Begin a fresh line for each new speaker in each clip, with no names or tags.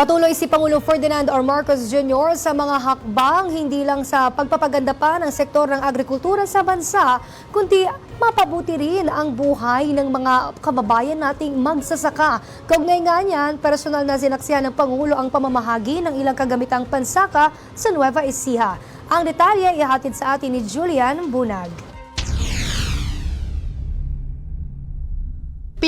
Patuloy si Pangulo Ferdinand R. Marcos Jr. sa mga hakbang hindi lang sa pagpapaganda pa ng sektor ng agrikultura sa bansa, kundi mapabuti rin ang buhay ng mga kababayan nating magsasaka. Kaugnay nga niyan, personal na sinaksihan ng Pangulo ang pamamahagi ng ilang kagamitang pansaka sa Nueva Ecija. Ang detalye ihatid sa atin ni Julian Bunag.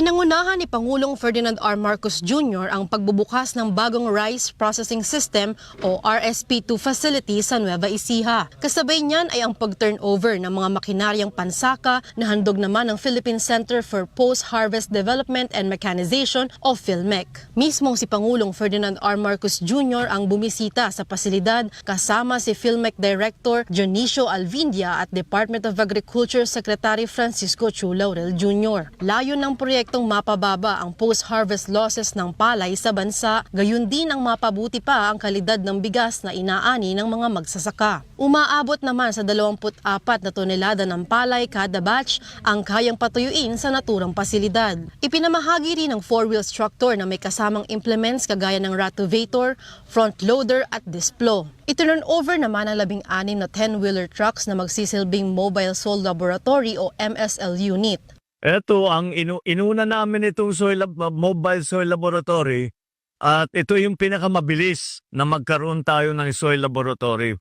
Pinangunahan ni Pangulong Ferdinand R. Marcos Jr. ang pagbubukas ng bagong Rice Processing System o RSP2 facility sa Nueva Ecija. Kasabay niyan ay ang pag-turnover ng mga makinaryang pansaka na handog naman ng Philippine Center for Post-Harvest Development and Mechanization o PhilMec. Mismong si Pangulong Ferdinand R. Marcos Jr. ang bumisita sa pasilidad kasama si PhilMec Director Dionisio Alvindia at Department of Agriculture Secretary Francisco Chu Laurel Jr. Layo ng proyektong mapababa ang post-harvest losses ng palay sa bansa, gayon din ang mapabuti pa ang kalidad ng bigas na inaani ng mga magsasaka. Umaabot naman sa 24 na tonelada ng palay kada batch ang kayang patuyuin sa naturang pasilidad. Ipinamahagi rin ng four-wheel tractor na may kasamang implements kagaya ng ratovator, front loader at displo. Iturn over naman ang labing anim na 10-wheeler trucks na magsisilbing Mobile Soil Laboratory o MSL unit.
Ito ang inu inuna namin itong soil mobile soil laboratory at ito yung pinakamabilis na magkaroon tayo ng soil laboratory.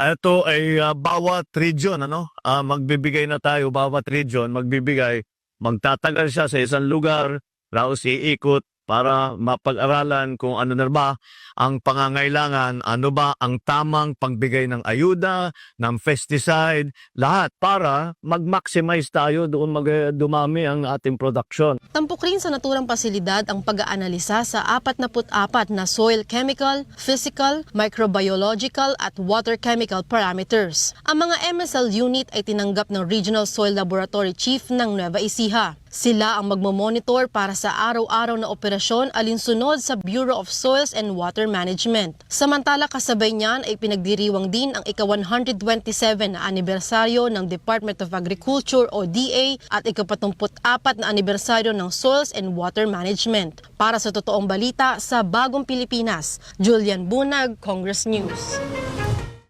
Ito ay ah, bawat region ano, Ah, magbibigay na tayo bawat region magbibigay magtatagal siya sa isang lugar tapos iikot para mapag-aralan kung ano na ba ang pangangailangan, ano ba ang tamang pagbigay ng ayuda, ng pesticide, lahat para mag-maximize tayo doon mag dumami ang ating production.
Tampok rin sa naturang pasilidad ang pag-aanalisa sa 44 na soil chemical, physical, microbiological at water chemical parameters. Ang mga MSL unit ay tinanggap ng Regional Soil Laboratory Chief ng Nueva Ecija. Sila ang magmomonitor para sa araw-araw na operasyon alinsunod sa Bureau of Soils and Water Management. Samantala kasabay niyan ay pinagdiriwang din ang ika-127 na anibersaryo ng Department of Agriculture o DA at ika-24 na anibersaryo ng Soils and Water Management. Para sa totoong balita sa Bagong Pilipinas, Julian Bunag, Congress News.